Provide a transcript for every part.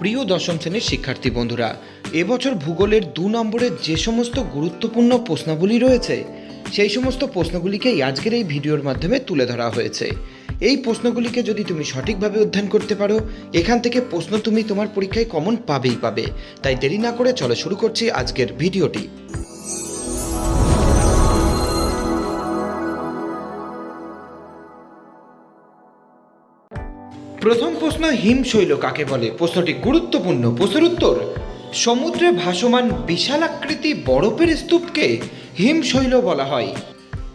প্রিয় দশম শ্রেণির শিক্ষার্থী বন্ধুরা, এবছর ভূগোলের দু নম্বরের যে সমস্ত গুরুত্বপূর্ণ প্রশ্নগুলি রয়েছে, সেই সমস্ত প্রশ্নগুলিকেই আজকের এই ভিডিওর মাধ্যমে তুলে ধরা হয়েছে। এই প্রশ্নগুলিকে যদি তুমি সঠিকভাবে অধ্যয়ন করতে পারো, এখান থেকে প্রশ্ন তুমি তোমার পরীক্ষায় কমন পাবেই পাবে। তাই দেরি না করে চলো শুরু করছি আজকের ভিডিওটি। প্রথম প্রশ্ন হিমশৈল কাকে বলে? প্রশ্নটি গুরুত্বপূর্ণ। প্রশ্নের উত্তর, সমুদ্রে ভাসমান বিশালাকৃতি বরফের স্তূপকে হিমশৈল বলা হয়।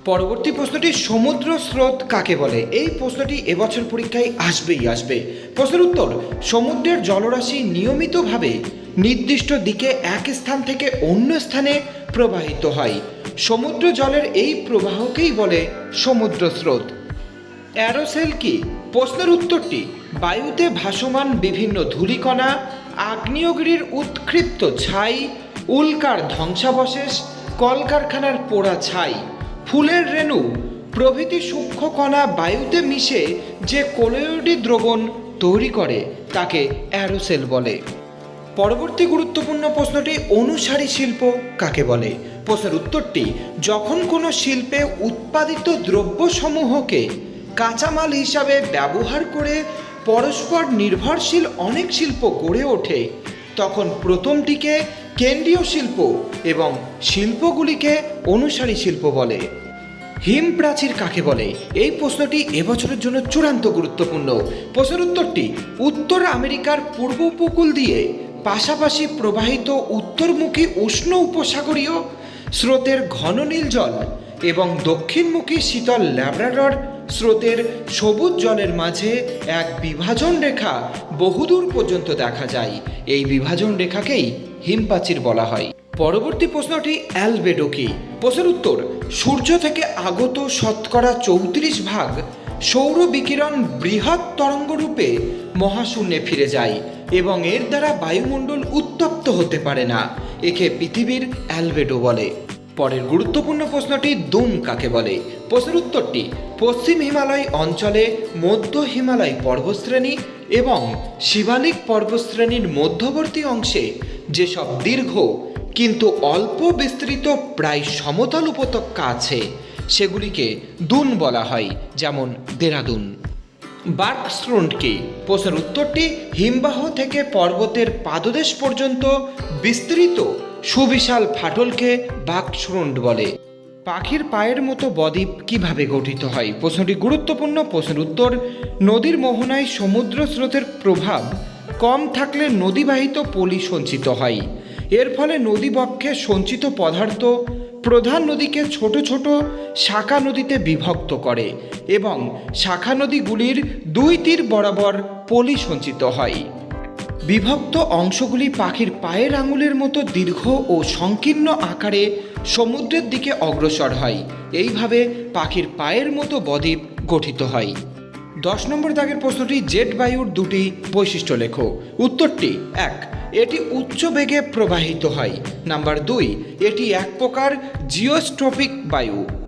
পরবর্তী প্রশ্নটি, সমুদ্র স্রোত কাকে বলে? এই প্রশ্নটি এবছর পরীক্ষায় আসবেই আসবে। প্রশ্নের উত্তর, সমুদ্রের জলরাশি নিয়মিতভাবে নির্দিষ্ট দিকে এক স্থান থেকে অন্য স্থানে প্রবাহিত হয়। সমুদ্র জলের এই প্রবাহকেই বলে সমুদ্র স্রোত। অ্যারোসেল কি? প্রশ্নের উত্তরটি বায়ুতে ভাসমান বিভিন্ন ধূলিকণা, আগ্নেয়গিরির উৎক্ষিপ্ত ছাই, উল্কার ধ্বংসাবশেষ, কলকারখানার পোড়া ছাই, ফুলের রেণু, প্রভৃতি সূক্ষ্ম কণা বায়ুতে মিশে যে কোলোয়ডি দ্রবণ তৈরি করে, তাকে অ্যারোসেল বলে। পরবর্তী গুরুত্বপূর্ণ প্রশ্নটি অনুসারী শিল্প কাকে বলে? প্রশ্নের উত্তরটি, যখন কোনো শিল্পে উৎপাদিত দ্রব্যসমূহকে কাঁচামাল হিসাবে ব্যবহার করে পরস্পর নির্ভরশীল অনেক শিল্প গড়ে ওঠে। তখন প্রথমটিকে কেন্দ্রীয় শিল্প এবং শিল্পগুলিকে অনুসারী শিল্প বলে। হিম প্রাচীর কাকে বলে? এই প্রশ্নটি এবছরের জন্য চূড়ান্ত গুরুত্বপূর্ণ। প্রশ্নের উত্তরটি উত্তর আমেরিকার পূর্ব উপকূল দিয়ে পাশাপাশি প্রবাহিত উত্তরমুখী উষ্ণ উপসাগরীয় স্রোতের ঘন নীল জল এবং দক্ষিণমুখী শীতল ল্যাব্রাডর স্রোতের সবুজ জলের মাঝে এক বিভাজন রেখা বহুদূর পর্যন্ত দেখা যায়। এই বিভাজন রেখাকেই হিমপ্রাচীর বলা হয়। পরবর্তী প্রশ্নটি অ্যালবেডো কি প্রশ্নের উত্তর, সূর্য থেকে আগত শতকরা চৌত্রিশ ভাগ সৌর বিকিরণ বৃহৎ তরঙ্গরূপে মহাশূন্যে ফিরে যায় এবং এর দ্বারা বায়ুমণ্ডল উত্তপ্ত হতে পারে না, একে পৃথিবীর অ্যালবেডো বলে। পরের গুরুত্বপূর্ণ প্রশ্নটি দুম কাকে বলে? প্রশ্নের উত্তরটি পশ্চিম হিমালয় অঞ্চলে মধ্য হিমালয় পর্বতশ্রেণী এবং শিবালিক পর্বতশ্রেণীর মধ্যবর্তী অংশে যেসব দীর্ঘ কিন্তু অল্প বিস্তৃত প্রায় সমতল উপত্যকা আছে, সেগুলিকে দুন বলা হয়, যেমন দেরাদুন। বার্কস্ট্রোন্ড প্রশ্নের উত্তরটি হিমবাহ থেকে পর্বতের পাদদেশ পর্যন্ত বিস্তৃত সুবিশাল ফাটলকে বার্কস্ট্রোন্ড বলে। পাখির পায়ের মতো বদ্বীপ কীভাবে গঠিত হয়? প্রশ্নটি গুরুত্বপূর্ণ, প্রশ্নের উত্তর, নদীর মোহনায় সমুদ্র স্রোতের প্রভাব কম থাকলে নদীবাহিত পলি সঞ্চিত হয়। এর ফলে নদীবক্ষে সঞ্চিত পদার্থ প্রধান নদীকে ছোট ছোট শাখা নদীতে বিভক্ত করে এবং শাখা নদীগুলির দুই তীর বরাবর পলি সঞ্চিত হয়। বিভক্ত অংশগুলি পাখির পায়ের আঙুলের মতো দীর্ঘ ও সংকীর্ণ আকারে সমুদ্রের দিকে অগ্রসর হয়। এইভাবে পাখির পায়ের মতো বদ্বীপ গঠিত হয়। দশ নম্বর দাগের প্রশ্নটি জেট বায়ুর দুটি বৈশিষ্ট্য লেখো। উত্তরটি এক, এটি উচ্চ বেগে প্রবাহিত হয়। নাম্বার দুই, এটি এক প্রকার জিওস্ট্রপিক বায়ু।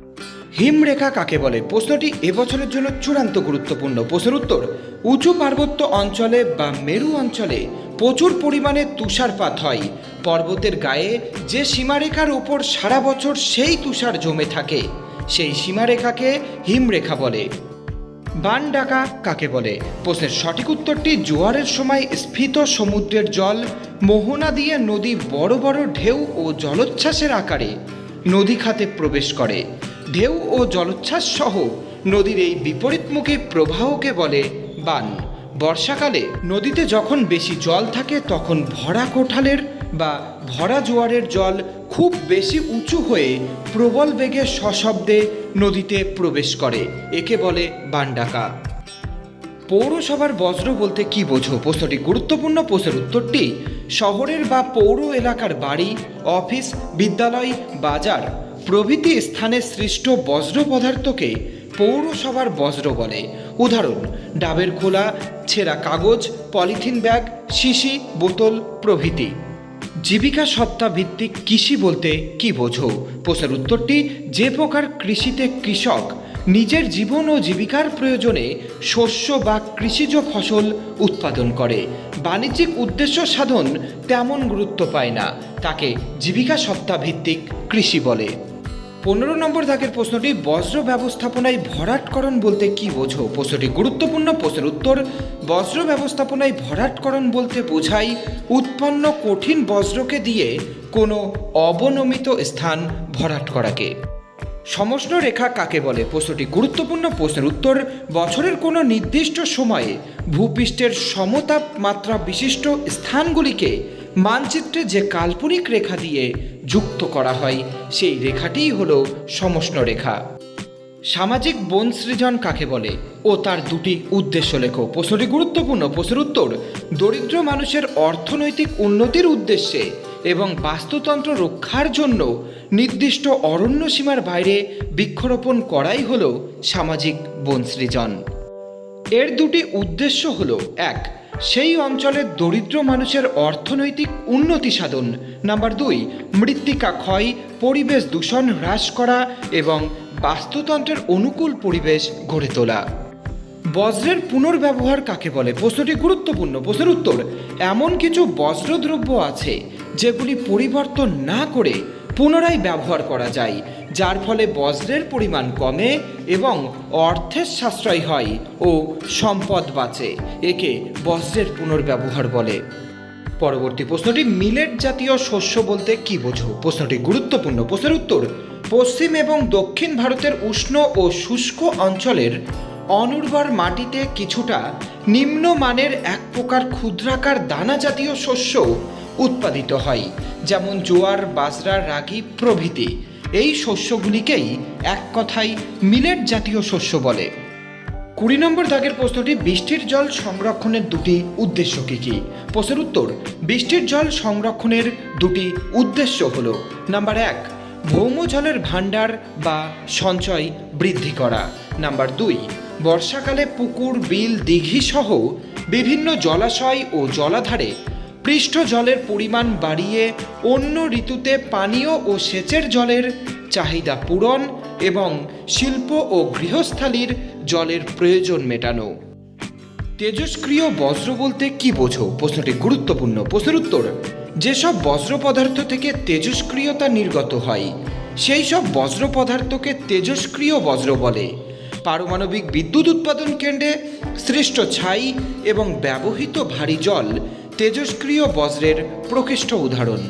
হিমরেখা কাকে বলে? প্রশ্নটি এবছরের জন্য চূড়ান্ত গুরুত্বপূর্ণ। প্রশ্নের উত্তর, উঁচু পার্বত্য অঞ্চলে বা মেরু অঞ্চলে প্রচুর পরিমাণে তুষারপাত হয়। পর্বতের গায়ে যে সীমারেখার ওপর সারা বছর সেই তুষার জমে থাকে, সেই সীমারেখাকে হিমরেখা বলে। বান ডাকা কাকে বলে? প্রশ্নের সঠিক উত্তরটি, জোয়ারের সময় স্ফীত সমুদ্রের জল, মোহনা দিয়ে নদী বড় বড় ঢেউ ও জলোচ্ছ্বাসের আকারে নদী খাতে প্রবেশ করে। ঢেউ ও জলোচ্ছ্বাস সহ নদীর এই বিপরীতমুখী প্রবাহকে বলে বান। বর্ষাকালে নদীতে যখন বেশি জল থাকে, তখন ভরা কোঠালের বা ভরা জোয়ারের জল খুব বেশি উঁচু হয়ে প্রবল বেগে সশব্দে নদীতে প্রবেশ করে। একে বলে বান্ডাকা। পৌরসভার বজ্র বলতে কি বোঝো? প্রশ্নটি গুরুত্বপূর্ণ প্রশ্নের উত্তরটি, শহরের বা পৌর এলাকার বাড়ি, অফিস, বিদ্যালয়, বাজার প্রভৃতি স্থানে সৃষ্ট বজ্র পদার্থকে পৌরসভার বজ্র বলে। উদাহরণ, ডাবের খোলা, ছেঁড়া কাগজ, পলিথিন ব্যাগ, শিশি, বোতল প্রভৃতি। জীবিকা সত্তা ভিত্তিক কৃষি বলতে কি বোঝো? প্রশ্নের উত্তরটি, যে প্রকার কৃষিতে কৃষক নিজের জীবন ও জীবিকার প্রয়োজনে শস্য বা কৃষিজ ফসল উৎপাদন করে। বাণিজ্যিক উদ্দেশ্য সাধন তেমন গুরুত্ব পায় না। তাকে জীবিকা সত্তা ভিত্তিক কৃষি বলে। পনেরো নম্বর দাগের প্রশ্নটি বজ্র ব্যবস্থাপনায় ভরাটকরণ বলতে কি বোঝো? প্রশ্নটি গুরুত্বপূর্ণ, প্রশ্নের উত্তর, বজ্র ব্যবস্থাপনায় ভরাটকরণ বলতে বোঝায় উৎপন্ন কঠিন বজ্রকে দিয়ে কোনো অবনমিত স্থান ভরাট করাকে। সমষ্ণ রেখা কাকে বলে? প্রশ্নটি গুরুত্বপূর্ণ, প্রশ্নের উত্তর, বছরের কোনো নির্দিষ্ট সময়ে ভূপৃষ্ঠের সমতাপ মাত্রা বিশিষ্ট স্থানগুলিকে মানচিত্রে যে কাল্পনিক রেখা দিয়ে যুক্ত করা হয়, সেই রেখাটিই হল সমষ্ণ রেখা। সামাজিক বন সৃজন কাকে বলে? ও তার দুটি উদ্দেশ্য লেখো। প্রশ্নটি গুরুত্বপূর্ণ। প্রশ্নের উত্তর, দরিদ্র মানুষের অর্থনৈতিক উন্নতির উদ্দেশ্যে এবং বাস্তুতন্ত্র রক্ষার জন্য নির্দিষ্ট অরণ্য সীমার বাইরে বৃক্ষরোপণ করাই হল সামাজিক বন সৃজন। এর দুটি উদ্দেশ্য হল, এক সেই অঞ্চলের দরিদ্র মানুষের অর্থনৈতিক উন্নতি সাধন। নাম্বার দুই, মৃত্তিকা ক্ষয়, পরিবেশ দূষণ হ্রাস করা এবং বাস্তুতন্ত্রের অনুকূল পরিবেশ গড়ে তোলা। বজ্রের পুনর্ব্যবহার কাকে বলে? প্রশ্নটি গুরুত্বপূর্ণ। প্রশ্নের উত্তর, এমন কিছু বজ্রদ্রব্য আছে যেগুলি পরিবর্তন না করে পুনরায় ব্যবহার করা যায়, যার ফলে বজ্রের পরিমাণ কমে এবং অর্থের সাশ্রয় হয় ও সম্পদ বাঁচে, একে বজ্রের পুনর্ব্যবহার বলে। পরবর্তী প্রশ্নটি, মিলেট জাতীয় শস্য বলতে কি বোঝো? প্রশ্নটি গুরুত্বপূর্ণ। প্রশ্নের উত্তর, পশ্চিম এবং দক্ষিণ ভারতের উষ্ণ ও শুষ্ক অঞ্চলের অনুর্বর মাটিতে কিছুটা নিম্নমানের এক প্রকার ক্ষুদ্রাকার দানা জাতীয় শস্য উৎপাদিত হয়, যেমন জোয়ার বাজরা রাগি প্রভৃতি। এই শস্যগুলিকেই এক কথায় মিলেট জাতীয় শস্য বলে। কুড়ি নম্বর দাগের প্রশ্নটি, বৃষ্টির জল সংরক্ষণের দুটি উদ্দেশ্য কী কী? প্রশ্নের উত্তর, বৃষ্টির জল সংরক্ষণের দুটি উদ্দেশ্য হল, নাম্বার এক, ভৌম জলের ভাণ্ডার বা সঞ্চয় বৃদ্ধি করা। নাম্বার দুই, বর্ষাকালে পুকুর, বিল, দিঘি সহ বিভিন্ন জলাশয় ও জলাধারে পৃষ্ঠ জলের পরিমাণ বাড়িয়ে অন্য ঋতুতে পানীয় ও সেচের জলের চাহিদা পূরণ এবং শিল্প ও গৃহস্থালির জলের প্রয়োজন মেটানো। তেজস্ক্রিয় বজ্র বলতে কি বোঝো? প্রশ্নটি গুরুত্বপূর্ণ। প্রশ্নের উত্তর, যেসব বজ্র পদার্থ থেকে তেজস্ক্রিয়তা নির্গত হয় সেই সব বজ্র পদার্থকে তেজস্ক্রিয় বজ্র বলে। পারমাণবিক বিদ্যুৎ উৎপাদন কেন্দ্রে সৃষ্ট ছাই এবং ব্যবহৃত ভারী জল তেজস্ক্রিয় বজ্রের প্রকৃষ্ট উদাহরণ।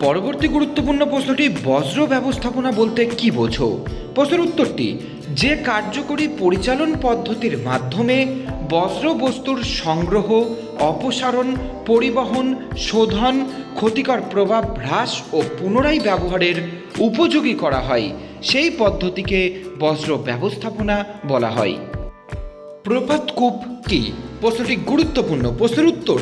পরবর্তী গুরুত্বপূর্ণ প্রশ্নটি বজ্র ব্যবস্থাপনা বলতে কি বোঝো? প্রশ্নের উত্তরটি, যে কার্যকরী পরিচালন পদ্ধতির মাধ্যমে বজ্র বস্তুর সংগ্রহ, অপসারণ, পরিবহন, শোধন, ক্ষতিকর প্রভাব হ্রাস ও পুনরায় ব্যবহারের উপযোগী করা হয়, সেই পদ্ধতিকে বজ্র ব্যবস্থাপনা বলা হয়। প্রপাতকূপ কি? প্রশ্নটি গুরুত্বপূর্ণ। প্রশ্নের উত্তর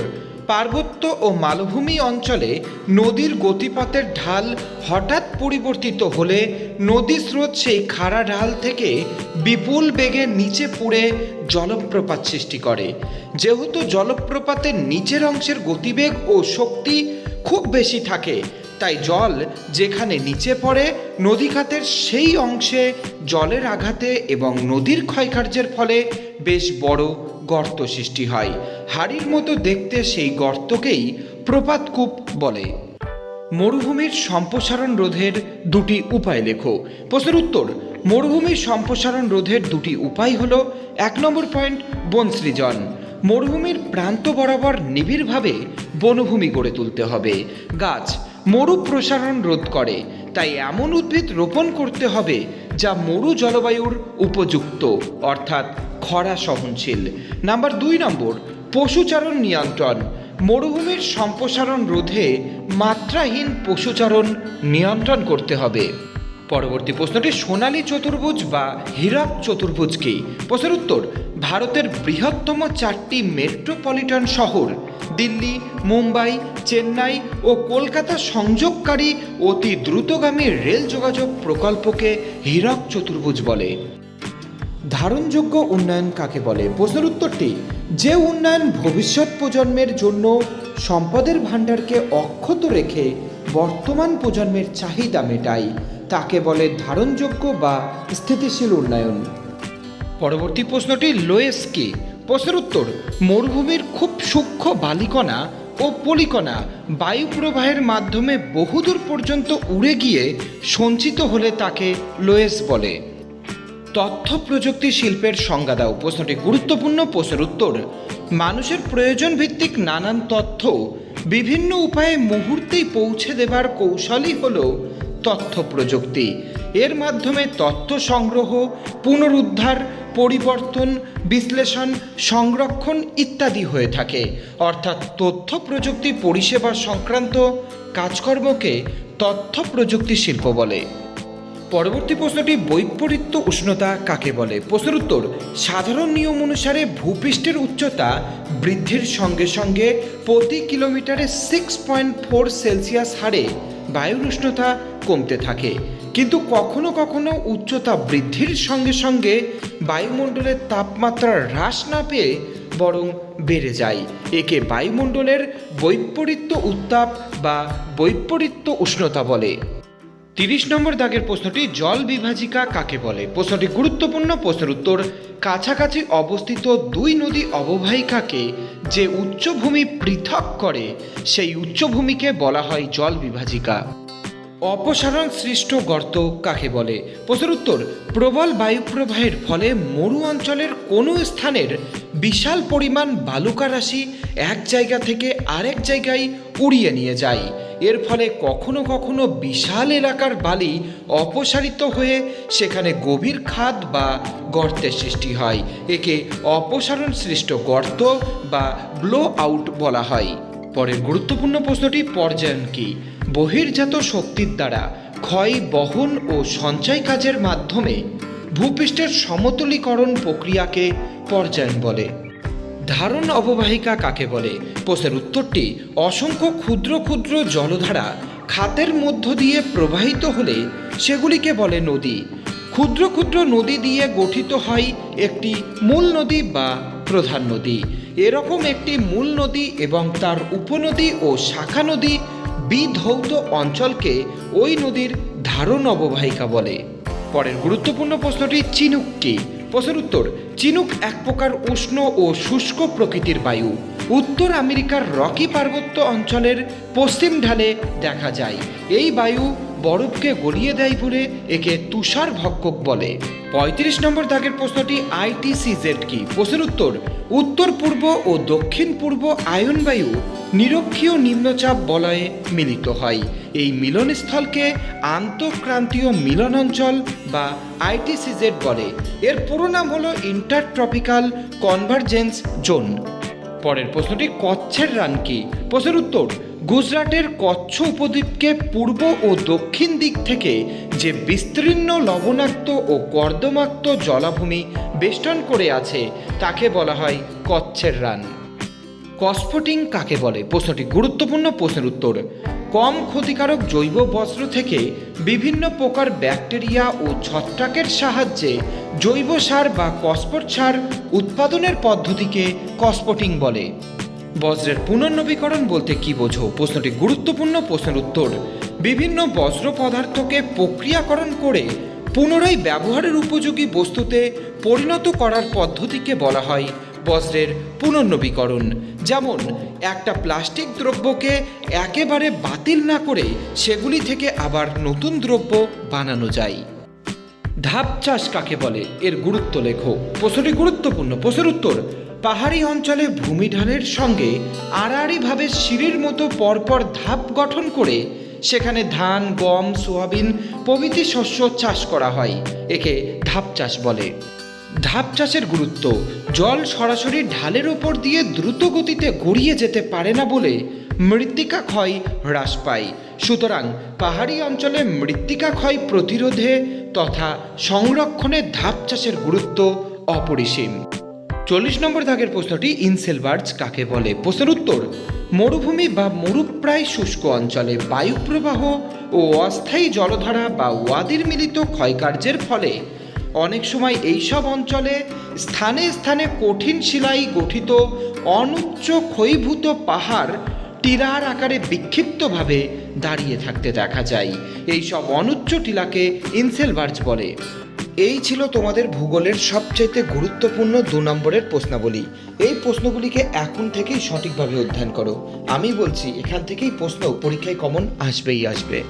পার্বত্য ও মালভূমি অঞ্চলে নদীর গতিপথের ঢাল হঠাৎ পরিবর্তিত হলে নদী স্রোত সেই খাড়া ঢাল থেকে বিপুল বেগে নিচে পড়ে জলপ্রপাত সৃষ্টি করে। যেহেতু জলপ্রপাতের নিচের অংশের গতিবেগ ও শক্তি খুব বেশি থাকে, তাই জল যেখানে নিচে পড়ে নদীখাতের সেই অংশে জলের আঘাতে এবং নদীর ক্ষয়কার্যের ফলে বেশ বড় গর্ত সৃষ্টি হয়। হাড়ির মতো দেখতে সেই গর্তকেই প্রপাতকূপ বলে। মরুভূমির সম্প্রসারণ রোধের দুটি উপায় লেখো। প্রশ্নের উত্তর, মরুভূমির সম্প্রসারণ রোধের দুটি উপায় হল এক নম্বর পয়েন্ট, বন সৃজন। মরুভূমির প্রান্ত বরাবর নিবিড়ভাবে বনভূমি গড়ে তুলতে হবে। গাছ, মরু প্রসারণ রোধ করে। তাই এমন উদ্ভিদ রোপণ করতে হবে যা মরু জলবায়ুর উপযুক্ত, অর্থাৎ খরা সহনশীল। নাম্বার দুই নম্বর, পশুচারণ নিয়ন্ত্রণ। মরুভূমির সম্প্রসারণ রোধে মাত্রাহীন পশুচারণ নিয়ন্ত্রণ করতে হবে। পরবর্তী প্রশ্নটি, সোনালী চতুর্ভুজ বা হীরক চতুর্ভুজ কি? প্রশ্নের উত্তর, ভারতের বৃহত্তম চারটি মেট্রোপলিটন শহর, দিল্লি, মুম্বাই, চেন্নাই ও কলকাতা সংযোগকারী অতি দ্রুতগামী রেল যোগাযোগ প্রকল্পকে হীরক চতুর্ভুজ বলে। ধারণযোগ্য উন্নয়ন কাকে বলে? প্রশ্নের উত্তরটি, যে উন্নয়ন ভবিষ্যৎ প্রজন্মের জন্য সম্পদের ভাণ্ডারকে অক্ষত রেখে বর্তমান প্রজন্মের চাহিদা মেটায়, তাকে বলে ধারণযোগ্য বা স্থিতিশীল উন্নয়ন। পরবর্তী প্রশ্নটি, লোয়েস কি? প্রশ্নের উত্তর, মরুভূমির খুব সূক্ষ্ম বালিকণা ও পলিকণা বায়ু প্রবাহের মাধ্যমে বহুদূর পর্যন্ত উড়ে গিয়ে সঞ্চিত হলে তাকে লোয়েস বলে। তথ্য প্রযুক্তি শিল্পের সংজ্ঞা দাও প্রশ্নটি গুরুত্বপূর্ণ প্রশ্নের উত্তর। মানুষের প্রয়োজন ভিত্তিক নানান তথ্য বিভিন্ন উপায়ে মুহূর্তেই পৌঁছে দেবার কৌশলই হল তথ্য প্রযুক্তি এর মাধ্যমে তথ্য সংগ্রহ, পুনরুদ্ধার, পরিবর্তন, বিশ্লেষণ, সংরক্ষণ ইত্যাদি হয়ে থাকে। অর্থাৎ তথ্য প্রযুক্তি পরিষেবা সংক্রান্ত কাজকর্মকে তথ্য প্রযুক্তি শিল্প বলে। পরবর্তী প্রশ্নটি বৈপরীত্য উষ্ণতা কাকে বলে? প্রশ্নের উত্তর, সাধারণ নিয়ম অনুসারে ভূপৃষ্ঠের উচ্চতা বৃদ্ধির সঙ্গে সঙ্গে প্রতি কিলোমিটারে সিক্স পয়েন্ট ফোর সেলসিয়াস হারে বায়ুর উষ্ণতা কমতে থাকে। কিন্তু কখনো কখনো উচ্চতা বৃদ্ধির সঙ্গে সঙ্গে বায়ুমণ্ডলের তাপমাত্রা হ্রাস না পেয়ে বরং বেড়ে যায়। একে বায়ুমণ্ডলের বৈপরীত্য উত্তাপ বা বৈপরীত্য উষ্ণতা বলে। তিরিশ নম্বর দাগের প্রশ্নটি জল বিভাজিকা কাকে বলে? প্রশ্নটি গুরুত্বপূর্ণ, প্রশ্নের উত্তর, কাছাকাছি অবস্থিত দুই নদী অববাহিকাকে যে উচ্চভূমি পৃথক করে, সেই উচ্চভূমিকে বলা হয় জল বিভাজিকা। অপসারণ সৃষ্ট গর্ত কাকে বলে? প্রশ্নের উত্তর, প্রবল বায়ুপ্রবাহের ফলে মরু অঞ্চলের কোনো স্থানের বিশাল পরিমাণ বালুকা রাশি এক জায়গা থেকে আরেক জায়গায় উড়িয়ে নিয়ে যায়। এর ফলে কখনো কখনো বিশাল এলাকার বালি অপসারিত হয়ে সেখানে গভীর খাদ বা গর্তের সৃষ্টি হয়। একে অপসারণ সৃষ্ট গর্ত বা ব্লো আউট বলা হয়। পরের গুরুত্বপূর্ণ প্রশ্নটি, পর্যায়ন কি? বহির্জাত শক্তির দ্বারা ক্ষয়, বহন ও সঞ্চয় কাজের মাধ্যমে ভূপৃষ্ঠের সমতলীকরণ প্রক্রিয়াকে পর্যায়ন বলে। ধারণ অববাহিকা কাকে বলে? প্রশ্নের উত্তরটি, অসংখ্য ক্ষুদ্র ক্ষুদ্র জলধারা খাতের মধ্য দিয়ে প্রবাহিত হলে সেগুলিকে বলে নদী। ক্ষুদ্র ক্ষুদ্র নদী দিয়ে গঠিত হয় একটি মূল নদী বা প্রধান নদী। এরকম একটি মূল নদী এবং তার উপনদী ও শাখা নদী বিধৌত অঞ্চলকে ওই নদীর ধারণ অববাহিকা বলে। পরের গুরুত্বপূর্ণ প্রশ্নটি চিনুক কি প্রশ্নের উত্তর, চিনুক এক প্রকার উষ্ণ ও শুষ্ক প্রকৃতির বায়ু। উত্তর আমেরিকার রকি পার্বত্য অঞ্চলের পশ্চিম ঢালে দেখা যায়। এই বায়ু বরফকে গলিয়ে দেয় বলে একে তুষার ভক্ষক বলে। পঁয়ত্রিশ নম্বর দাগের প্রশ্নটি আইটিসিজেড কি? প্রশ্নের উত্তর উত্তর পূর্ব ও দক্ষিণ পূর্ব আয়ন বায়ু নিরক্ষীয় নিম্নচাপ বলয়ে মিলিত হয়। এই মিলনস্থলকে আন্তঃক্রান্তীয় মিলন অঞ্চল বা আইটিসিজেড বলে। এর পুরো নাম হলো ইন্টারট্রপিক্যাল কনভারজেন্স জোন। পরের প্রশ্নটি, কচ্ছের রান কি? প্রশ্নের উত্তর, গুজরাটের কচ্ছ উপদ্বীপকে পূর্ব ও দক্ষিণ দিক থেকে যে বিস্তীর্ণ লবণাক্ত ও কর্দমাক্ত জলাভূমি বেষ্টন করে আছে, তাকে বলা হয় কচ্ছের রান। কসফটিং কাকে বলে? প্রশ্নটি গুরুত্বপূর্ণ প্রশ্নের উত্তর। কম ক্ষতিকারক জৈব বস্ত্র থেকে বিভিন্ন প্রকার ব্যাকটেরিয়া ও ছত্রাকের সাহায্যে জৈব সার বা কসপট সার উৎপাদনের পদ্ধতিকে কসপটিং বলে। বজ্রের পুনর্নবীকরণ বলতে কি বোঝো? প্রশ্নটি গুরুত্বপূর্ণ প্রশ্নের উত্তর। বিভিন্ন বজ্র পদার্থকে প্রক্রিয়াকরণ করে পুনরায় ব্যবহারের উপযোগী বস্তুতে পরিণত করার পদ্ধতিকে বলা হয় বজ্রের পুনর্নবীকরণ। যেমন, একটা প্লাস্টিক দ্রব্যকে একেবারে বাতিল না করে সেগুলি থেকে আবার নতুন দ্রব্য বানানো যায়। ধাপ চাষ কাকে বলে? এর গুরুত্ব লেখো। প্রশ্নটি গুরুত্বপূর্ণ। প্রশ্নের উত্তর, পাহাড়ি অঞ্চলে ভূমিঢালের সঙ্গে আড়াআড়িভাবে সিঁড়ির মতো পরপর ধাপ গঠন করে সেখানে ধান, গম, সোয়াবিন প্রভৃতি শস্য চাষ করা হয়। একে ধাপ চাষ বলে। ধাপ চাষের গুরুত্ব। জল সরাসরি ঢালের ওপর দিয়ে দ্রুত গতিতে গড়িয়ে যেতে পারে না বলে মৃত্তিকা ক্ষয় হ্রাস পায়। সুতরাং পাহাড়ি অঞ্চলে মৃত্তিকা ক্ষয় প্রতিরোধে তথা সংরক্ষণে ধাপ চাষের গুরুত্ব অপরিসীম। চল্লিশ নম্বর দাগের প্রশ্নটি ইনসেলবার্জ কাকে বলে? প্রশ্নের উত্তর, মরুভূমি বা মরুপ্রায় শুষ্ক অঞ্চলে বায়ু প্রবাহ ও অস্থায়ী জলধারা বা ওয়াদির মিলিত ক্ষয়কার্যের ফলে অনেক সময় এইসব অঞ্চলে স্থানে স্থানে কঠিন শিলাই গঠিত অনুচ্চ ক্ষয়ীভূত পাহাড় টিলার আকারে বিক্ষিপ্তভাবে দাঁড়িয়ে থাকতে দেখা যায়। এই সব অনুচ্চ টিলাকে ইনসেলবার্জ বলে। এই ছিল তোমাদের ভূগোলের সবচাইতে গুরুত্বপূর্ণ দু নম্বরের প্রশ্নাবলী। এই প্রশ্নগুলিকে এখন থেকেই সঠিকভাবে অধ্যয়ন করো। আমি বলছি, এখান থেকেই প্রশ্ন পরীক্ষায় কমন আসবেই আসবে।